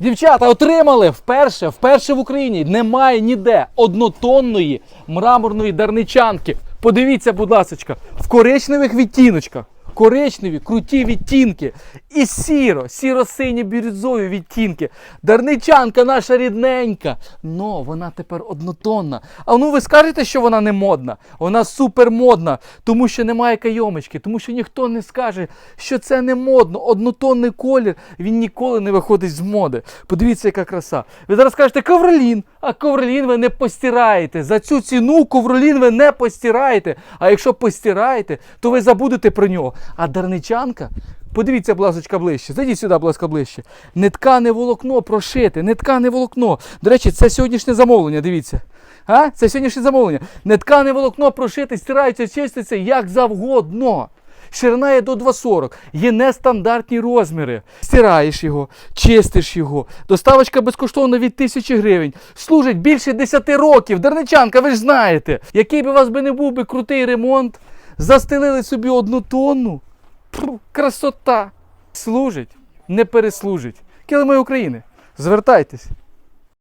Дівчата отримали вперше, вперше в Україні немає ніде однотонної мраморної дарничанки. Подивіться, будь ласка, в коричневих відтіночках. Коричневі, круті відтінки. І сіро, сіро-сині бірюзові відтінки. Дарничанка наша рідненька. Но вона тепер однотонна. А ну ви скажете, що вона не модна? Вона супермодна, тому що немає кайомочки, тому що ніхто не скаже, що це не модно. Однотонний колір він ніколи не виходить з моди. Подивіться, яка краса. Ви зараз кажете ковролін, а ковролін ви не постираєте. За цю ціну ковролін ви не постираєте. А якщо постираєте, то ви забудете про нього. А дарничанка. Подивіться, будь ближче. Зайдіть сюди, будь ласка, ближче. Не ткане волокно прошите, не ткане волокно. До речі, це сьогоднішнє замовлення, дивіться. А? Це сьогоднішнє замовлення. Не ткане волокно прошите, стираються, чиститься як завгодно. Ширина є до 2,40. Є нестандартні розміри. Стираєш його, чистиш його. Доставочка безкоштовна від 1000 гривень. Служить більше 10 років. Дарничанка, ви ж знаєте. Який би у вас би не був би крутий ремонт, застелили собі одну тонну. Пру, красота. Служить, не переслужить. Килими України. Звертайтесь.